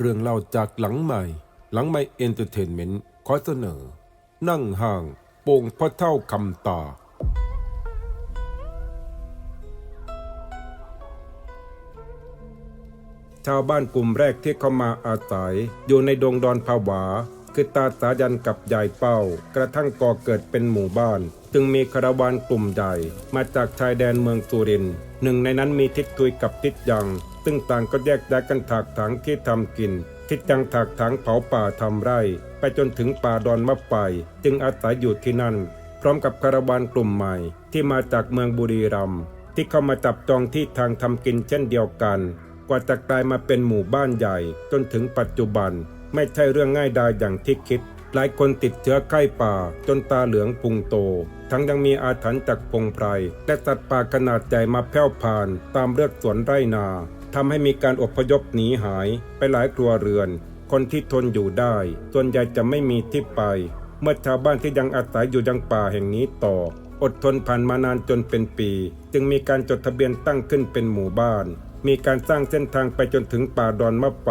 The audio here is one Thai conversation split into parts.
เรื่องเล่าจากหลังใหม่ หลังใหม่เอนเตอร์เทนเมนต์ขอเสนอ นั่งห่างโป่งพ่อเท่าคำตา ชาวบ้านกลุ่มแรกที่เข้ามาอาศัย อยู่ในดงดอนภาวา คือตาสายันกับยายเป้า กระทั่งก่อเกิดเป็นหมู่บ้าน จึงมีคาราวานกลุ่มใหญ่ มาจากชายแดนเมืองสุรินทร์หนึ่งในนั้นมีทิศทุยกับทิศยัง ซึ่งต่างก็แยกย้ายกันถากถางที่ทำกิน ทิศยังถากถางเผาป่าทำไร่ ไปจนถึงป่าดอนมะไฟจึงอาศัยอยู่ที่นั่น พร้อมกับคาราวานกลุ่มใหม่ ที่มาจากเมืองบุรีรัมย์ที่เข้ามาจับจองที่ทางทำกินเช่นเดียวกัน กว่าจะกลายมาเป็นหมู่บ้านใหญ่ จนถึงปัจจุบัน ไม่ใช่เรื่องง่ายดายอย่างที่คิดหลายคนติดเชื้อไข้ป่าจนตาเหลืองพุงโต ทั้งยังมีอาถรรพ์จากพงไพรและสัตว์ป่าขนาดใหญ่มาแผ่วผ่านตามเลือกสวนไร่นา ทำให้มีการอพยพหนีหายไปหลายครัวเรือน คนที่ทนอยู่ได้ ส่วนใหญ่จะไม่มีที่ไป เมื่อชาวบ้านที่ยังอาศัยอยู่ยังป่าแห่งนี้ต่อ อดทนผ่านมานานจนเป็นปี จึงมีการจดทะเบียนตั้งขึ้นเป็นหมู่บ้าน มีการสร้างเส้นทางไปจนถึงป่าดอนมะไฟ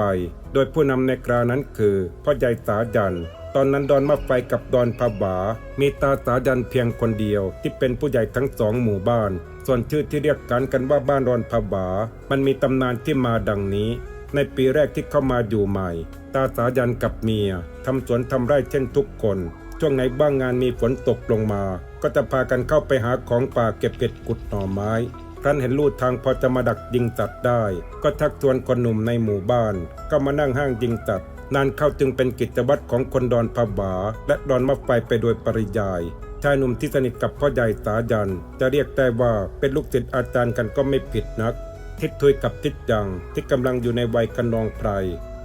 โดยผู้นำในคราวนั้นคือพ่อใหญ่สายัน ตอนนั้นดอนมะไฟกับดอนผาบา มีตาสายันเพียงคนเดียว ที่เป็นผู้ใหญ่ทั้งสองหมู่บ้าน ส่วนชื่อที่เรียกกันกันว่าบ้านดอนผาบา มันมีตำนานที่มาดังนี้ ในปีแรกที่เข้ามาอยู่ใหม่ ตาสายันกับเมียทำสวนทำไร่เช่นทุกคน ช่วงไหนบ้างงานมีฝนตกลงมา ก็จะพากันเข้าไปหาของป่าเก็บเห็ดกุดหน่อไม้ครั้นเห็นลู่ทางพอจะมาดักยิงสัตว์ได้ ก็ทักชวนคนหนุ่มในหมู่บ้าน ก็มานั่งห้างยิงสัตว์ นานเข้าจึงเป็นกิจวัตรของคนดอนผาบา และดอนมะไฟไปโดยปริยายชายหนุ่มที่สนิทกับพ่อใหญ่สายัน จะเรียกได้ว่าเป็นลูกศิษย์อาจารย์กันก็ไม่ผิดนัก ทิศทุยกับทิศยังที่กำลังอยู่ในวัยกันนองไพร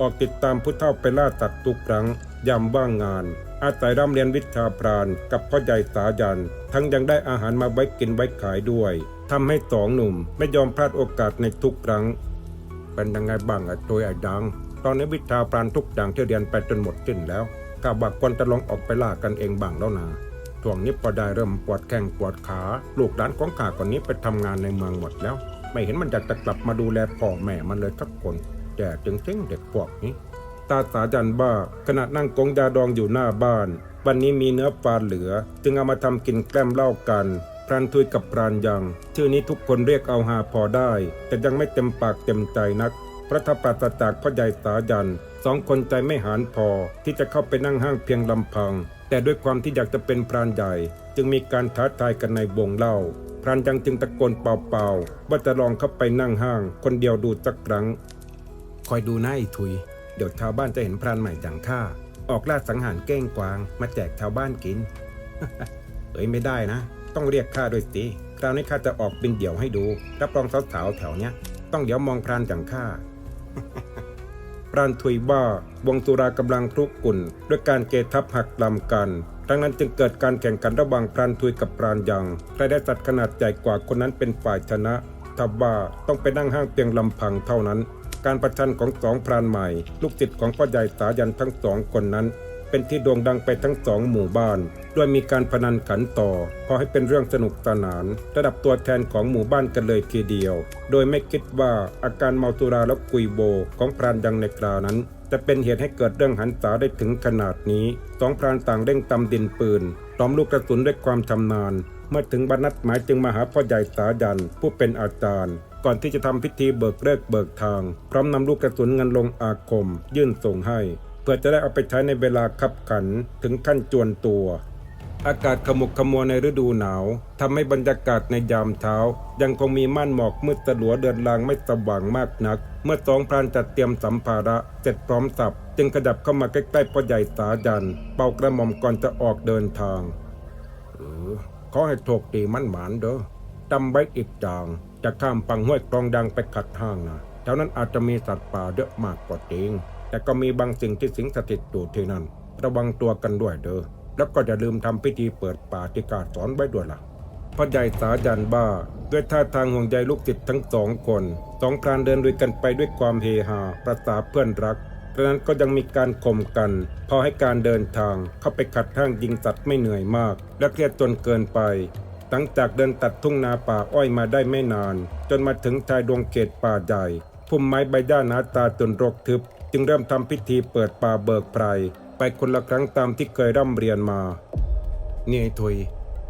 ออกติดตามผู้เฒ่าไปล่าสัตว์ทุกครั้งยามว่างงาน อาศัยร่ำเรียนวิชาพรานกับพ่อใหญ่สายัน ทั้งยังได้อาหารมาไว้กินไว้ขายด้วยทำให้สองหนุ่มไม่ยอมพลาดโอกาสในทุกครั้ง เป็นยังไงบ้างอะตัวไอ้ดัง ตอนนี้วิชาพรานทุกอย่างที่เรียนไปจนหมดสิ้นแล้วข้าบักควรจะลองออกไปล่ากันเองบ้างแล้วนะช่วงนี้พอได้เริ่มปวดแข้งปวดขา ลูกหลานของข้าคนนี้ไปทำงานในเมืองหมดแล้ว ไม่เห็นมันอยากจะกลับมาดูแลพ่อแม่มันเลยสักคนแต่จึงเจ๊งเด็กพวกนี้ตาสายันบ้าขณะนั่งกงยาดองอยู่หน้าบ้าน วันนี้มีเนื้อปลาเหลือ จึงเอามาทำกินแกล้มเล้ากันพรานทุยกับพรานยัง ชื่อนี้ทุกคนเรียกเอาหาพอได้ แต่ยังไม่เต็มปากเต็มใจนัก พระถ้าปราศจากพ่อใหญ่สายันสองคนใจไม่หารพอที่จะเข้าไปนั่งห้างเพียงลำพัง แต่ด้วยความที่อยากจะเป็นพรานใหญ่ จึงมีการท้าทายกันในวงเล่า พรานยังจึงตะโกนเปล่าๆว่าจะลองเข้าไปนั่งห้าง คนเดียวดูสักครั้ง คอยดูหน้าไอ้ทุย เดี๋ยวชาวบ้านจะเห็นพรานใหม่จังข้าออกล่าสังหารเก้งกวาง มาแจกชาวบ้านกิน เอ้ยไม่ได้นะ ต้องเรียกข้าด้วยสิคราวนี้ข้าจะออกบินเดี่ยวให้ดูรับรองสาวๆแถวเนี้ยต้องเดี๋ยวมองพรานจังข้า ปรานทุยว่าวงตุรากำลังคลุกกุ่นด้วยการเกทับหักลำกันดังนั้นจึงเกิดการแข่งขันระหว่างพรานทุยกับพรานยังใครได้สัตว์ขนาดใหญ่กว่าคนนั้นเป็นฝ่ายชนะทับว่าต้องไปนั่งห้างเพียงลำพังเท่านั้น การประชันของสองพรานใหม่ ลูกศิษย์ของพ่อใหญ่สายันทั้งสองคนนั้น เป็นที่โด่งดังไปทั้งสองหมู่บ้าน ด้วยมีการพนันขันต่อ พอให้เป็นเรื่องสนุกสนาน ระดับตัวแทนของหมู่บ้านกันเลยทีเดียว โดยไม่คิดว่าอาการเมาตุราและกุยโบของพรานยังในครานั้นจะเป็นเหตุให้เกิดเรื่องหันษาได้ถึงขนาดนี้สองพรานต่างเร่งตำดินปืนล้อมลูกกระสุนด้วยความชำนาญ เมื่อถึงบรรนัดหมายจึงมาหาพ่อใหญ่สายันผู้เป็นอาจารย์ ก่อนที่จะทำพิธีเบิกเลิกเบิกทาง พร้อมนำลูกกระสุนเงินลงอาคม ยื่นส่งให้ เพื่อจะได้เอาไปใช้ในเวลาขับขันถึงขั้นจวนตัว อากาศขมุกขมัวในฤดูหนาวทำให้บรรยากาศในยามเช้า ยังคงมีม่านหมอกมืดสลัวเดินลางไม่สว่างมากนัก เมื่อสองพรานจัดเตรียมสัมภาระเสร็จพร้อมสับ จึงขยับเข้ามาใกล้ๆพ่อใหญ่สายัน เป่ากระหม่อมก่อนจะออกเดินทางเออขอให้โชคดีมั่นหมานเด้อจำไว้อีกจางจะข้ามปังห้วยกรองดังไปขัดห้างนะแถวนั้นอาจจะมีสัตว์ป่าเยอะมากกว่าจริง แต่ก็มีบางสิ่งที่สิงสถิตอยู่ที่นั่น ระวังตัวกันด้วยเด้อ แล้วก็อย่าลืมทำพิธีเปิดป่าที่กาสอนไว้ด้วยล่ะพ่อใหญ่สายันบ้าด้วยท่าทางห่วงใยลูกศิษย์ทั้งสองคนสองพรานเดินด้วยกันไปด้วยความเฮฮาประสาเพื่อนรักดังนั้นก็ยังมีการข่มกัน พอให้การเดินทางเข้าไปขัดห้างยิงสัตว์ไม่เหนื่อยมาก และเครียดจนเกินไป หลังจากเดินตัดทุ่งนาป่าอ้อยมาได้ไม่นาน จนมาถึงชายดวงเขตป่าใหญ่พุ่มไม้ใบหญ้าหนาตาจนรกทึบ จึงเริ่มทำพิธีเปิดป่าเบิกไพรไปคนละครั้งตามที่เคยร่ำเรียนมา เนี่ไอ้ทุย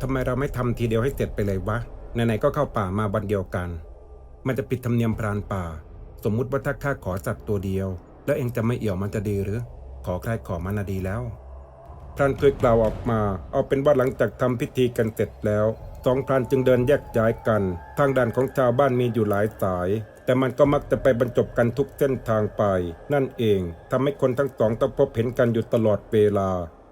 ทำไมเราไม่ทำทีเดียวให้เสร็จไปเลยวะไหนๆก็เข้าป่ามาวันเดียวกัน มันจะผิดธรรมเนียมพรานป่า สมมุติว่าถ้าข้าขอสัตว์ตัวเดียว แล้วเองจะไม่เอี่ยวมันจะดีหรือ ขอใครขอมันน่ะดีแล้วพรานทุยกล่าวออกมา เอาเป็นว่าหลังจากทำพิธีกันเสร็จแล้วสองพรานจึงเดินแยกย้ายกัน ทางด่านของชาวบ้านมีอยู่หลายสาย แต่มันก็มักจะไปบรรจบกันทุกเส้นทางไป นั่นเองทำให้คนทั้งสองต้องพบเห็นกันอยู่ตลอดเวลา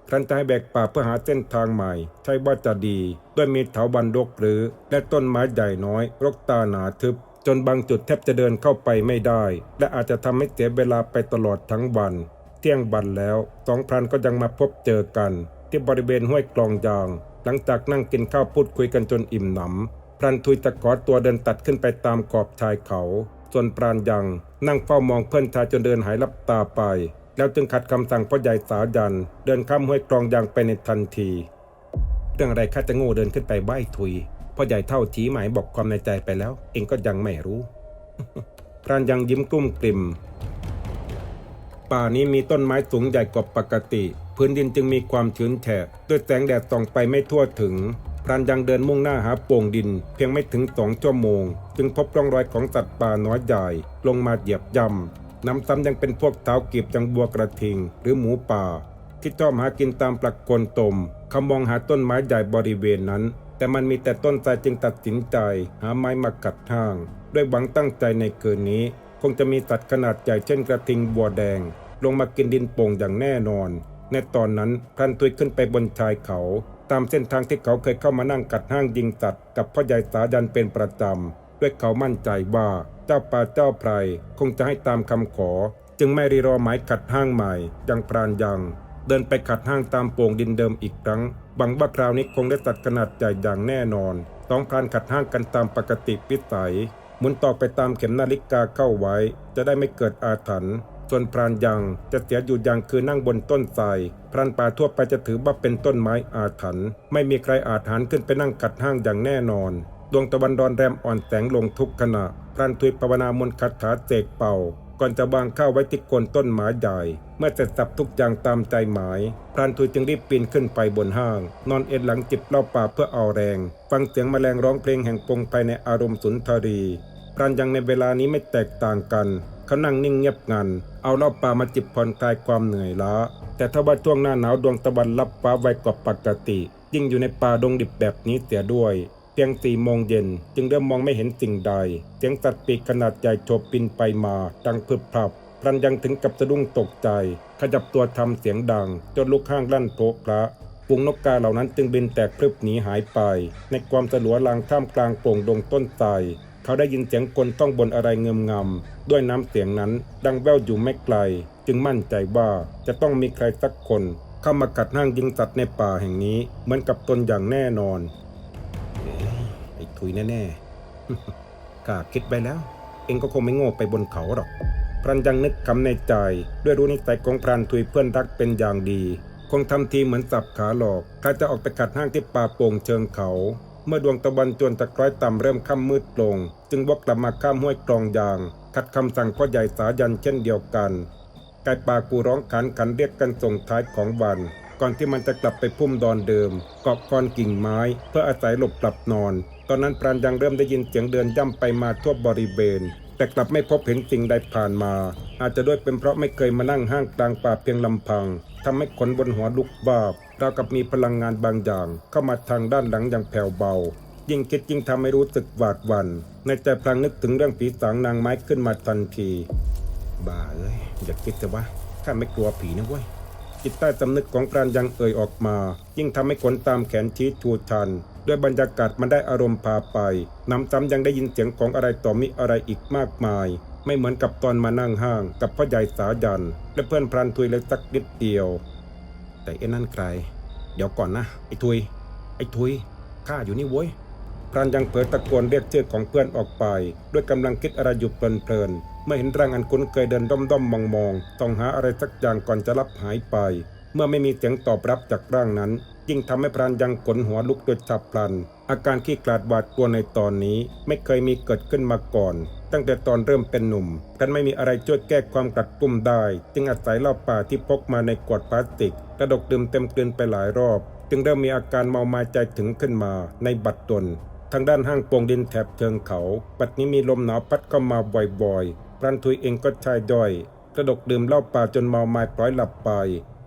ครั้นจะให้แบกป่าเพื่อหาเส้นทางใหม่ ใช่ว่าจะดีด้วยมีเถาวันรกหรือ และต้นไม้ใหญ่น้อย รกตาหนาทึบ จนบางจุดแทบจะเดินเข้าไปไม่ได้ และอาจจะทำให้เสียเวลาไปตลอดทั้งวัน เที่ยงบันแล้วสองพรานก็ยังมาพบเจอกัน ที่บริเวณห้วยกลองยาง หลังจากนั่งกินข้าวพูดคุยกันจนอิ่มหนำ พรานทุยตะขอตัวเดินตัดขึ้นไปตามขอบชายเขา ส่วนปราณยังนั่งเฝ้ามองเพื่อนชายจนเดินหายลับตาไป แล้วจึงขัดคำสั่งพ่อใหญ่สายัน เดินข้ามห้วยกลองยางไปในทันที เรื่องอะไรข้าจะโง่เดินขึ้นไปไหว้ทุยพ่อใหญ่เท่าชี้หมายบอกความในใจไปแล้ว เองก็ยังไม่รู้พรานยังยิ้มกลุ้มกลิ่ม ป่านี้มีต้นไม้สูงใหญ่กว่าปกติ พื้นดินจึงมีความชื้นแฉะด้วยแสงแดดส่องไปไม่ทั่วถึงานยังเดินมุ่งหน้าหาโป่งดิน เพียงไม่ถึงสองชั่วโมง จึงพบร่องรอยของสัตว์ป่าน้อยใหญ่ลงมาเหยียบย่ำน้ำซ้ำยังเป็นพวกเท้ากีบจังบัวกระทิง หรือหมูป่า ที่ชอบหากินตามปลักกลตมเขามองหาต้นไม้ใหญ่บริเวณนั้น แต่มันมีแต่ต้นไทรจึงตัดสินใจ หาไม้มากัดห้าง ด้วยหวังตั้งใจในคืนนี้ คงจะมีสัตว์ขนาดใหญ่เช่นกระทิงบัวแดง ลงมากินดินโป่งอย่างแน่นอน ในตอนนั้นพรันตุยขึ้นไปบนชายเขา ตามเส้นทางที่เขาเคยเข้ามานั่งกัดห้างยิงสัตว์กับพ่อใหญ่สายันเป็นประจำด้วยเขามั่นใจว่าเจ้าป่าเจ้าไพรคงจะให้ตามคำขอ จึงไม่รีรอหมายขัดห้างใหม่ยังปราณยัง เดินไปขัดห้างตามโป่งดินเดิมอีกครั้งบังว่าคราวนี้คงได้สัตว์ขนาดใหญ่อย่างแน่นอนต้องพรานขัดห้างกันตามปกติพิสัยหมุนต่อไปตามเข็มนาฬิกาเข้าไว้ จะได้ไม่เกิดอาถรรพ์ ส่วนพรานยังจะเสียอยู่อย่างคือนั่งบนต้นไทรพรานป่าทั่วไปจะถือว่าเป็นต้นไม้อาถรรพ์ไม่มีใครอาจหันขึ้นไปนั่งกัดห้างอย่างแน่นอน ดวงตะวันรอนแรมอ่อนแสงลงทุกขณะ พรานทุยภาวนามนคาถาเจกเป่า ก่อนจะวางข้าวไว้ที่โคนต้นไม้ใหญ่เมื่อเสร็จสับทุกอย่างตามใจหมาย พรานทุยจึงรีบปีนขึ้นไปบนห้าง นอนเอ็นหลังจิบเล้าป่าเพื่อเอาแรง ฟังเสียงแมลงร้องเพลงแห่งปงภายในอารมณ์สุนทรีพรานยังในเวลานี้ไม่แตกต่างกัน เขานั่งนิ่งเงียบงัน เอาเหล้าป่ามาจิบผ่อนคลายความเหนื่อยล้า แต่ถ้าว่าช่วงหน้าหนาวดวงตะวันลับฟ้าไวกว่าปกติ ยิ่งอยู่ในป่าดงดิบแบบนี้เสียด้วย เพียงสี่โมงเย็นจึงเริ่มมองไม่เห็นสิ่งใด เสียงสัตว์ปีกขนาดใหญ่โฉบบินไปมาดังพึบพรับพรันยังถึงกับสะดุ้งตกใจ ขยับตัวทำเสียงดัง จนลูกข้างลั่นโผพระฝูงนกกาเหล่านั้นจึงบินแตกพรึบหนีหายไป ในความสลัวลางท่ามกลางโปร่งดงต้นไทร เขาได้ยินเสียงคนต้องบนอะไรเงมงำด้วยน้ำเสียงนั้นดังแว่วอยู่ไม่ไกล จึงมั่นใจว่าจะต้องมีใครสักคนเข้ามากัดห้างยิงสัตว์ในป่าแห่งนี้เหมือนกับตนอย่างแน่นอนไอ้ทุยแน่ๆข้าคิดไปแล้ว เองก็คงไม่โง่ไปบนเขาหรอก พรันยังนึกคำในใจ ด้วยรู้นิสัยของพรานทุยเพื่อนรักเป็นอย่างดี คงทำทีเหมือนสับขาหลอกข้าจะออกไปกัดห้างที่ป่าโป่งเชิงเขา เมื่อดวงตะวันจวนตะคล้อยต่ำเริ่มค่ำมืดลง จึงวกกลับมาข้ามห้วยกรองยาง ขัดคำสั่งพ่อใหญ่สายันเช่นเดียวกันไก่ป่ากูร้องขันขันเรียกกันส่งท้ายของวัน ก่อนที่มันจะกลับไปพุ่มดอนเดิมเกาะคอนกิ่งไม้ เพื่ออาศัยหลบกลับนอน ตอนนั้นปราณยังเริ่มได้ยินเสียงเดินย่ำไปมาทั่วบริเวณ แต่กลับไม่พบเห็นสิ่งใดผ่านมา อาจจะด้วยเป็นเพราะไม่เคยมานั่งห้างกลางป่าเพียงลำพังทำให้ขนบนหัวลุกวาบราวกับมีพลังงานบางอย่าง เข้ามาทางด้านหลังอย่างแผ่วเบา ยิ่งคิดยิ่งทำให้รู้สึกหวาดหวัน่นในใจพลางนึกถึงเรื่องผีสางนางไม้ขึ้นมาทันที บ้าเอ้ยอย่าคิดแต่ว่าข้าไม่กลัวผีนะเว้ย จิตใต้สำนึกของพรานยังเอ่ยออกมา ยิ่งทำให้ขนตามแขนชี้ชูชัน ด้วยบรรยากาศมันได้อารมณ์พาไปนำซ้ำยังได้ยินเสียงของอะไรต่อมิอะไรอีกมากมาย ไม่เหมือนกับตอนมานั่งห้างกับพ่อใหญ่สายัน และเพื่อนพรานทุยเลยสักนิดเดียว แต่เอ็นั่นใคร เดี๋ยวก่อนนะไอ้ทุย ไอ้ทุยข้าอยู่นี่เว้ยพรานยังเผลอตะโกนเรียกชื่อของเพื่อนออกไป ด้วยกำลังคิดอะไรอยู่เพลินๆ เมื่อเห็นร่างอันคุ้นเคยเดินด้อมๆมมองๆต้องหาอะไรสักอย่างก่อนจะรับหายไป เมื่อไม่มีเสียงตอบรับจากร่างนั้น ยิ่งทำให้พรานยังขนหัวลุกโดยฉับพลัน อาการขี้กลาดหวาดกลัวในตอนนี้ไม่เคยมีเกิดขึ้นมาก่อน ตั้งแต่ตอนเริ่มเป็นหนุ่มกันไม่มีอะไรช่วยแก้ความกัดกลุ่มได้ จึงอาศัยเหล้าป่าที่พกมาในขวดพลาสติกกระดกดื่มเต็มเกลืนไปหลายรอบ จึงเริ่มมีอาการเมามาใจถึงขึ้นมาในบัดดลทางด้านห้างโปงดินแถบเชิงเขา ปัดนี้มีลมหนาวพัดเข้ามาบ่อยๆ พรันทุยเองก็ชายด้อยกระดกดื่มเหล้าป่าจนเมาไม้ปล่อยหลับไป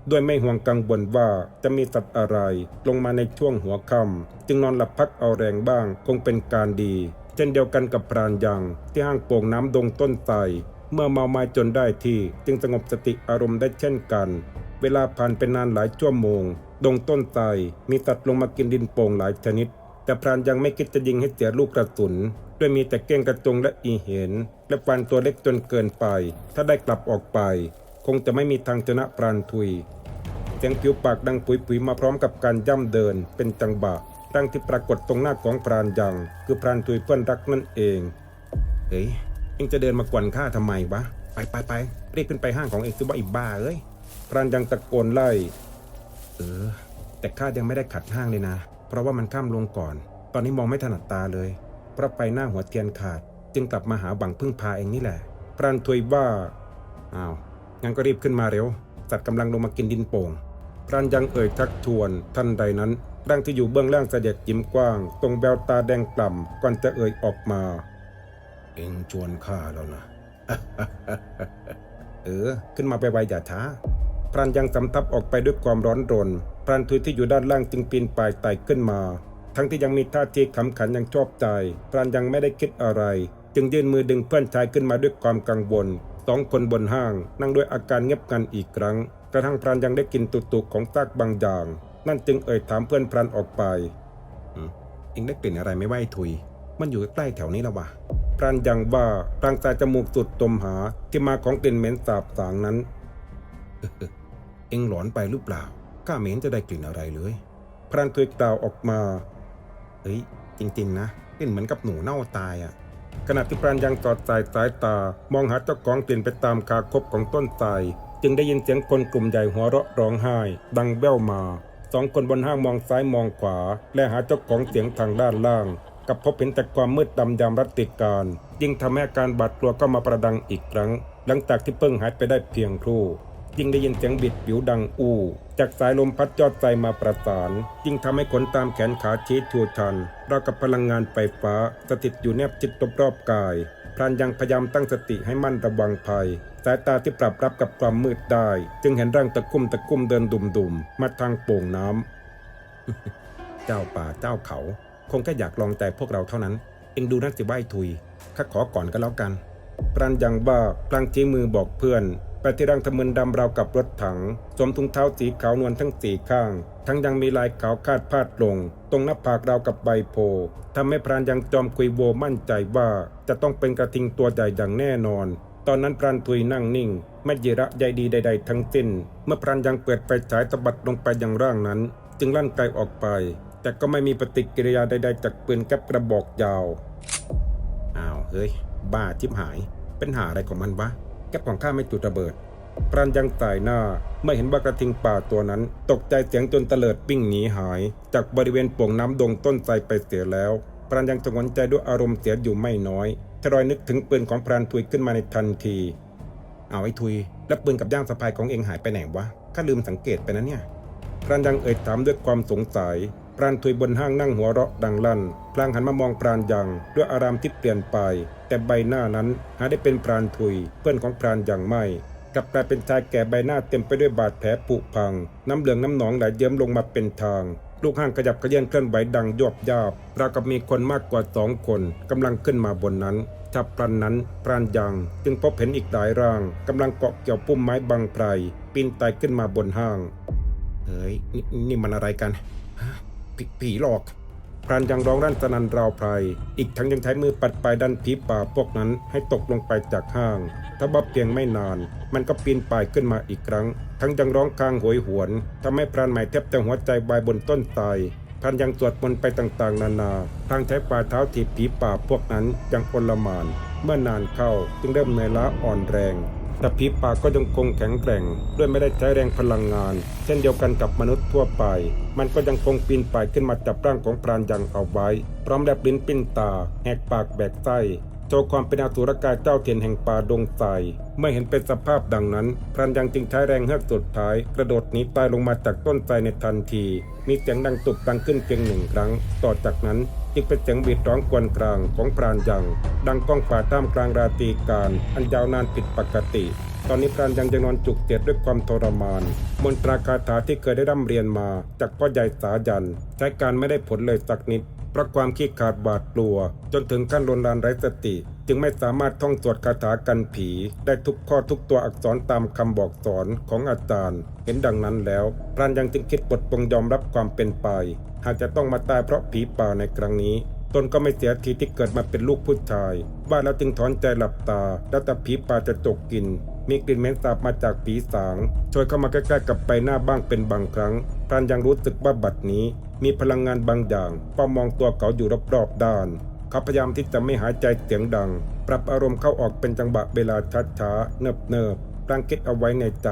ด้วยไม่ห่วงกังวลว่าจะมีสัตว์อะไร ลงมาในช่วงหัวค่ำจึงนอนหลับพักเอาแรงบ้างคงเป็นการดี เช่นเดียวกันกับพรานยังที่ห้างโป่งน้ำดงต้นไทรเมื่อเมาไม้จนได้ที่จึงสงบสติอารมณ์ได้เช่นกัน เวลาผ่านไปนานหลายชั่วโมง ดงต้นไทรมีสัตว์ลงมากินดินโป่งหลายชนิด แต่พรานยังไม่คิดจะยิงให้เสียลูกกระสุน ด้วยมีแต่เก้งกระจงและอีเห็น และฟันตัวเล็กจนเกินไป ถ้าได้กลับออกไป คงจะไม่มีทางชนะพรานทุย เสียงผิวปากดังปุยปุยมาพร้อมกับการย่ำเดิน เป็นจังบะดังที่ปรากฏตรงหน้าของพรานยัง คือพรานทุยเพื่อนรักนั่นเอง เฮ้ยเองจะเดินมากวนข้าทำไมวะ ไปไปไปรีบขึ้นไปห้างของเอ็งซิว่าอีบ้าเอ้ยพรานยังตะโกนไล่ เออ แต่ข้ายังไม่ได้ขัดห้างเลยนะ เพราะว่ามันข้ามลงก่อน ตอนนี้มองไม่ถนัดตาเลย เพราะไฟหน้าหัวเทียนขาด จึงกลับมาหาบังพึ่งพาเองนี่แหละ พรานทุยว่าอ้าวงั้นก็รีบขึ้นมาเร็ว สัตว์กำลังลงมากินดินโป่ง พรานยังเอ่ยทักทวนท่านใดนั้นร่างที่อยู่เบื้องล่างเสด็จยิ้มกว้าง ตรงแววตาแดงกล่ำก่อนจะเอ่ยออกมา เอ็งชวนข้าแล้วนะ เออ ขึ้นมาไปไวอย่าช้าพรานยังสำทับออกไปด้วยความร้อนรน พรานทุยที่อยู่ด้านล่างจึงปีนป่ายไต่ขึ้นมา ทั้งที่ยังมีท่าทีขำขันยังชอบใจ พรานยังไม่ได้คิดอะไร จึงยื่นมือดึงเพื่อนชายขึ้นมาด้วยความกังวลสองคนบนห้าง นั่งด้วยอาการเงียบกันอีกครั้ง กระทั่งพรานยังได้กลินตุกๆของซากบางอย่าง นั่นจึงเอ่ยถามเพื่อนพรานออกไปอืมเองได้กลิ่นอะไรไม่ไหวทุย มันอยู่ใกล้แถวนี้แล้ววะพรานยังว่าพรางสายจมูกสุดตมหาที่มาของกลิ่นเหม็นสาบสางนั้น เอ็งหลอนไปหรือเปล่า ข้าไม่เห็นจะได้กลิ่นอะไรเลยพรานทุยกล่าวออกมา เฮ้ย จริงๆนะกลิ่นเหมือนกับหนูเน่าตายอะ่ะ ขณะที่พรานยังสอดสายสายตามองหาเจ้าของกลิ่นไปตามคาคบของต้นไทรจึงได้ยินเสียงคนกลุ่มใหญ่หัวเราะร้องไห้ ดังแว่วมาสองคนบนห้างมองซ้ายมองขวา และหาเจ้าของเสียงทางด้านล่าง กับพบเห็นแต่ความมืดดำยามรัตติการยิ่งทำให้การบาดกลัวก็มาประดังอีกครั้ง หลังจากที่เพิ่งหายไปได้เพียงครู่ยิ่งได้ยินเสียงบิดผิวดังอู้ จากสายลมพัดยอดใจมาประสานยิ่งทำให้ขนตามแขนขาชี้ชูชันราวกับพลังงานไฟฟ้าสถิตอยู่แนบจิตรอบๆกายพรานยังพยายามตั้งสติให้มั่นระวังภัย สายตาที่ปรับรับกับความมืดได้ จึงเห็นร่างตะคุ่มตะคุ่มเดินดุมๆมมาทางโป่งน้ำเจ้าป่าเจ้าเขา คงแค่อยากลองใจพวกเราเท่านั้น เองดูนักสิไหวทุยข้าขอก่อนก็แล้วกันปรันยังว่าพลางชี้มือบอกเพื่อน ไปที่ร่างทะมึนดำราวกับรถถัง สวมถุงเท้าสีขาวนวลทั้งสี่ข้าง ทั้งยังมีลายขาวคาดพาดลง ตรงหน้าผากราวกับใบโพทำให้พรานยังจอมคุยโวมั่นใจว่า จะต้องเป็นกระทิงตัวใหญ่อย่างแน่นอน ตอนนั้นพรานทุยนั่งนิ่งไม่เยระใยดีใด ๆ ทั้งสิ้น เมื่อพรานยังเปิดไฟฉายตบัดลงไปยังร่างนั้น จึงลั่นไกออกไป แต่ก็ไม่มีปฏิกิริยาใด ๆ จากปืนแก๊ปกระบอกยาวอ้าวเฮ้ย บ้าชิบหาย เป็นหาอะไรของมันวะ ก๊ปของข้าไม่จุดระเบิดปรันยังสายหน้าเมื่อเห็นว่ากระทิงป่าตัวนั้น ตกใจเสียงจนเตลิดวิ่งหนีหาย จากบริเวณป่งน้ำดงต้นไทรไปเสียแล้วปรันยังสงวนใจด้วยอารมณ์เสียอยู่ไม่น้อยทรอยนึกถึงปืนของพรานทุยขึ้นมาในทันที เอาไอ้ทุย แล้วปืนกับย่างสะพายของเองหายไปไหนวะข้าลืมสังเกตไปนะเนี่ยพรานยังเอ่ยถามด้วยความสงสัย พรานทุยบนห้างนั่งหัวเราะดังลั่น พลางหันมามองพรานยังด้วยอารามที่เปลี่ยนไป แต่ใบหน้านั้นหาได้เป็นพรานทุย เพื่อนของพรานยังไม่ กลับกลายเป็นชายแก่ใบหน้าเต็มไปด้วยบาดแผลผุพัง น้ำเหลืองน้ำหนองไหลเยิ้มลงมาเป็นทาง ลูกห้างขยับขยื่นเคลื่อนไหวดังยวบยาบราวกับมีคนมากกว่าสองคนกำลังขึ้นมาบนนั้นฉับพลันนั้นพรานยังจึงพบเห็นอีกหลายร่างกำลังเกาะเกี่ยวพุ่มไม้บังไพรปีนไต่ขึ้นมาบนห้าง เฮ้ยนนี่มันอะไรกัน ผผีหลอก พรานยังร้องรั่นสนันราวไพรอีกทั้งยังใช้มือปัดปลายดันผีป่าพวกนั้นให้ตกลงไปจากห้าง ถ้าบับเพียงไม่นาน มันก็ปีนป่ายขึ้นมาอีกครั้ง ทั้งยังร้องคางโหยหวนทำให้พรานใหม่แทบจะหัวใจวายบนต้นไทรพรานยังสวดมนไปต่างๆ นานาทางใช้ฝ่าเท้าถีบผีป่าพวกนั้นยังอลหมาน เมื่อนานเข้าจึงเริ่มเหนื่อยล้าอ่อนแรง แต่ผีป่าก็ยังคงแข็งแกร่ง ด้วยไม่ได้ใช้แรงพลังงาน เช่นเดียวกันกับมนุษย์ทั่วไป มันก็ยังคงปีนป่ายขึ้นมาจับร่างของพรานยังเอาไว้ พร้อมแลบลิ้นปิ้นตา แหกปากแบกไส้โชว์ความเป็นอสุรกายเจ้าเทียนแห่งป่าดงไทรเมื่อเห็นเป็นสภาพดังนั้น พรานยังจึงใช้แรงเฮือกสุดท้าย กระโดดหนีตายลงมาจากต้นไทรในทันที มีเสียงดังตุบดังขึ้นเพียงหนึ่งครั้ง ต่อจากนั้น จึงเป็นเสียงบีดร้องกวนกลางของพรานยัง ดังก้องป่าท่ามกลางราตรีการ อันยาวนานผิดปกติ ตอนนี้พรานยังจะนอนจุกเจ็ดด้วยความทรมาน มนตราคาถาที่เคยได้ร่ำเรียนมา จากพ่อใหญ่สายัน ใช้การไม่ได้ผลเลยสักนิดเพราะความขี้ขาดบาดกลัว จนถึงขั้นลนลานไร้สติ จึงไม่สามารถท่องสวดคาถากันผี ได้ทุกข้อทุกตัวอักษรตามคำบอกสอนของอาจารย์ เห็นดังนั้นแล้วพรานยังจึงคิดปลดปลงยอมรับความเป็นไป หากจะต้องมาตายเพราะผีป่าในครั้งนี้ตนก็ไม่เสียทีที่เกิดมาเป็นลูกผู้ชาย ว่าแล้วจึงถอนใจหลับตา แล้วแต่ผีป่าจะจกกิน มีกลิ่นเหม็นสาบมาจากผีสางช่วยเข้ามาใกล้ๆกับใบหน้าบ้างเป็นบางครั้งพรานยังรู้สึกว่าบัดนี้ มีพลังงานบางอย่างเฝ้ามองตัวเขาอยู่รอบๆด้าน เขาพยายามที่จะไม่หายใจเสียงดัง ปรับอารมณ์เข้าออกเป็นจังหวะเวลาช้าๆเนิบๆตั้งคิดเอาไว้ในใจ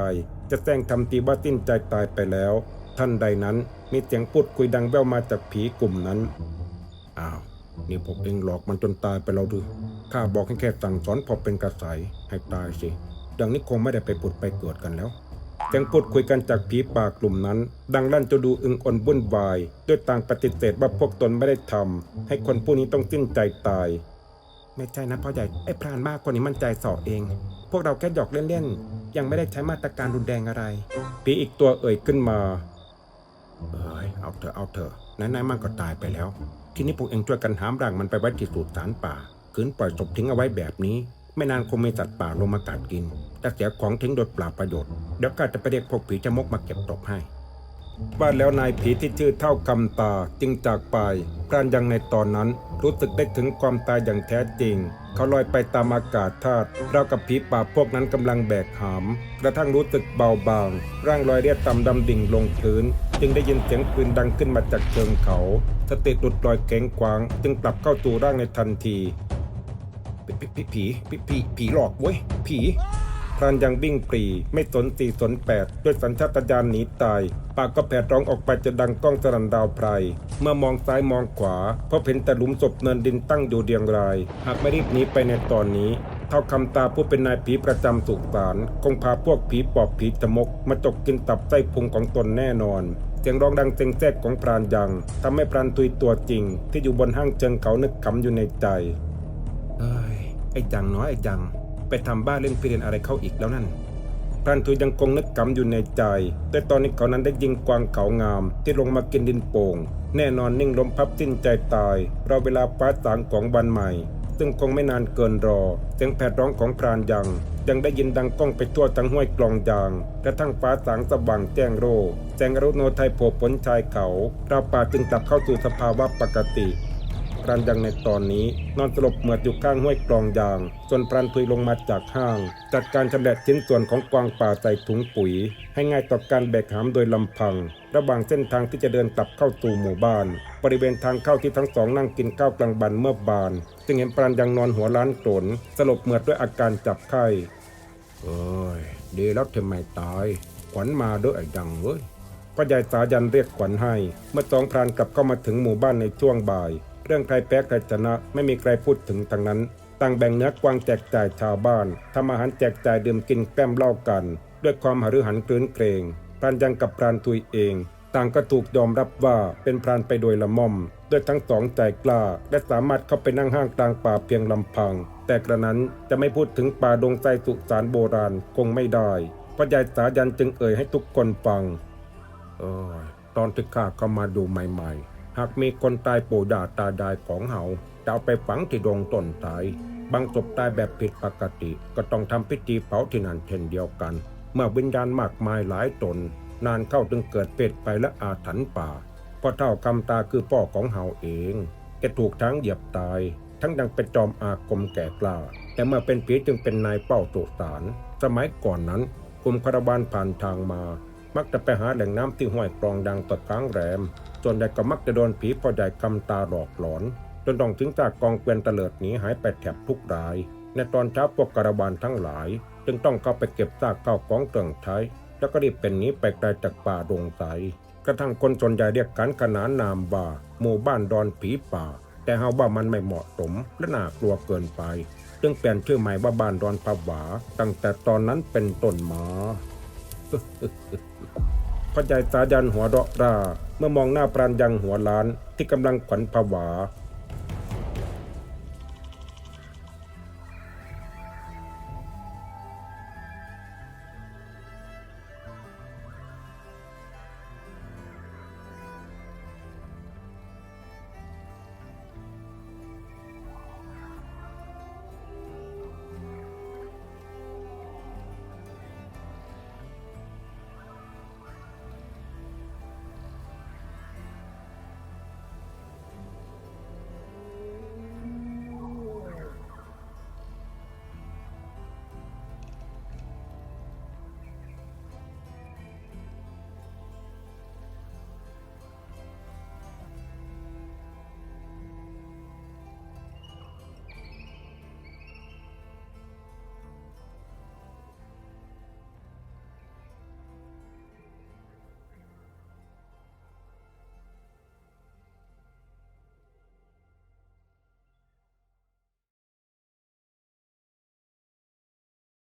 จะแซงทำทีว่าสิ้นใจตายไปแล้ว ท่านใดนั้น มีเสียงพูดคุยดังแว่วมาจากผีกลุ่มนั้น อ้าว นี่พวกเองหลอกมันจนตายไปแล้วหรือข้าบอกให้แค่สั่งสอนพอเป็นกระสายให้ตายสิ ดังนี้คงไม่ได้ไปปุดไปเกิดกันแล้วเสียงพูดคุยกันจากผีป่ากลุ่มนั้น ดังลั่นจะดูอึงอ่อนวุ่นวาย ด้วยต่างปฏิเสธว่าพวกตนไม่ได้ทำให้คนผู้นี้ต้องสิ้นใจตาย ไม่ใช่นะพ่อใหญ่ไอ้พรานมากคนนี้มั่นใจสอเอง พวกเราแค่หยอกเล่นๆยังไม่ได้ใช้มาตรการรุนแรงอะไร ผีอีกตัวเอ่ยขึ้นมา เอาเถอะเอาเถอะนายๆมันก็ตายไปแล้ว ทีนี้พวกเองช่วยกันหามร่างมันไปไว้ที่สุสานป่าขืนปล่อยศพทิ้งเอาไว้แบบนี้ ไม่นานคงมีสัตว์ป่าลงมากัดกินแต่เสียของทิ้งโดยเปล่าประโยชน์เดี๋ยวก็จะไปเรียกพวกผีจมกมาเก็บศพให้ บ้าแล้วนายผีที่ชื่อเท่าคำตาจึงจากไปพรานยังในตอนนั้นรู้สึกได้ถึงความตายอย่างแท้จริง เขาลอยไปตามอากาศธาตุเรากับผีป่าพวกนั้นกำลังแบกหาม กระทั่งรู้สึกเบาบาง ร่างลอยเรียดต่ำดำดิ่งลงพื้น จึงได้ยินเสียงปืนดังขึ้นมาจากเชิงเขา สติหลุดลอยเก่งกวาง จึงกลับเข้าสู่ร่างในทันทีผีผีผีผีหลอกเว้ยผีานยังวิ่งปรีไม่สนสี่สนแปดด้วยสัญชาตญาณหนีตาย ปากก็แผดร้องออกไปจะดังก้องสรันดาวไพรเมื่อมองซ้ายมองขวาพบเห็นแต่หลุมศพเนินดินตั้งอยู่เรียงราย หากไม่รีบหนีไปในตอนนี้เท่าคำตาผู้เป็นนายผีประจำสุสานคงพาพวกผีปอบผีตะมก มาจกกินตับไส้พุงของตนแน่นอนเสียงร้องดังเซ็งแซกของพรานยังทำให้พรานตุยตัวจริง ที่อยู่บนห้างเชิงเขานึกขำอยู่ในใจเอ้ยไอ้จังน้อยไอ้จัง ไปทำบ้าเล่นพิเรนอะไรเข้าอีกแล้วนั่นพรานทุยยังคงนึกกำอยู่ในใจ แต่ตอนนี้เขานั้นได้ยิงกวางเขางาม ที่ลงมากินดินโป่ง แน่นอนนิ่งลมพับสิ้นใจตาย เราเวลาฟ้าสางของวันใหม่ ซึ่งคงไม่นานเกินรอ เสียงแผดร้องของพรานยัง ยังได้ยินดังก้องไปทั่วทั้งห้วยกลองยาง กระทั่งฟ้าสางสว่างแจ้งโรแสงอรุณโนไทยโผล่พ้นชายเขา เราป่าจึงกลับเข้าสู่สภาวะปกติ พรานยังในตอนนี้ นอนสลบเหมือดอยู่ข้างห้วยกลองยาง จนพรานทุยลงมาจากห้าง จัดการชำแหละชิ้นส่วนของกวางป่าใส่ถุงปุ๋ย ให้ง่ายต่อการแบกหามโดยลำพัง ระหว่างเส้นทางที่จะเดินกลับเข้าสู่หมู่บ้าน บริเวณทางเข้าที่ทั้งสองนั่งกินข้าวกลางบันเมื่อบาน จึงเห็นพรานยังนอนหัวล้านโกรนสลบเหมือดด้วยอาการจับไข้เอ้ยดีแล้วทำไมตาย ขวัญมาด้วยไอ้ดังเว้ยพ่อใหญ่สายันเรียกขวัญให้ เมื่อสองพรานกลับเข้ามาถึงหมู่บ้านในช่วงบ่าย เรื่องใครแพ้ใครชนะไม่มีใครพูดถึงทางนั้น ต่างแบ่งเนื้อกวางแจกจ่ายชาวบ้านทำอาหารแจกจ่ายดื่มกินแกล้มเล้ากัน ด้วยความหฤหันกลืนเกรงพรานยังกับพรานทุยเอง ต่างก็ถูกยอมรับว่าเป็นพรานไปโดยละม่อม ด้วยทั้งสองใจกล้า และสามารถเข้าไปนั่งห้างกลางป่าเพียงลำพัง แต่กระนั้นจะไม่พูดถึงป่าดงไทรสุสานโบราณคงไม่ได้พ่อใหญ่สายันจึงเอ่ยให้ทุกคนฟัง เออตอนที่ข้าเข้ามาดูใหม่ ๆ หากมีคนตายปู่ด่าตาดายของเฮาจะเอาไปฝังที่ดงต้นตาย บางศพตายแบบผิดปกติ ก็ต้องทำพิธีเผาที่นั่นเช่นเดียวกัน เมื่อวิญญาณมากมายหลายตน นานเข้าจึงเกิดเป็ดไปและอาถรรพ์ป่าพ่อเท่าคำตาคือพ่อของเฮาเองแกถูกทั้งเหยียบตาย ทั้งยังเป็นจอมอาคมแก่กล้า แต่เมื่อเป็นผีจึงเป็นนายเป้าตุสาร สมัยก่อนนั้นกลุ่มคาราวานผ่านทางมา มักจะไปหาแหล่งน้ำที่ห้วยกรองดังตะค้างแรม ส่วนใหญ่ก็มักจะโดนผีพ่อใหญ่กำตาหลอกหลอน จนต้องถึงจากกองเกวียนเตลิดหนีหายไปแถบทุกราย ในตอนเช้าพวกคาราวานทั้งหลาย จึงต้องเข้าไปเก็บซากข้าวของเครื่องใช้ แล้วก็รีบเป็นหนี้ไปไกลจากป่าดงไทรกระทั่งคนส่วนใหญ่เรียกกันขนานนามว่าหมู่บ้านดอนผีป่า แต่เฮาว่ามันไม่เหมาะสมและน่ากลัวเกินไป จึงเปลี่ยนชื่อใหม่ว่าบ้านดอนผวาตั้งแต่ตอนนั้นเป็นต้นมา พ่อใหญ่สายันหัวเราะรา เมื่อมองหน้าปราณยังหัวล้านที่กำลังขวัญผวา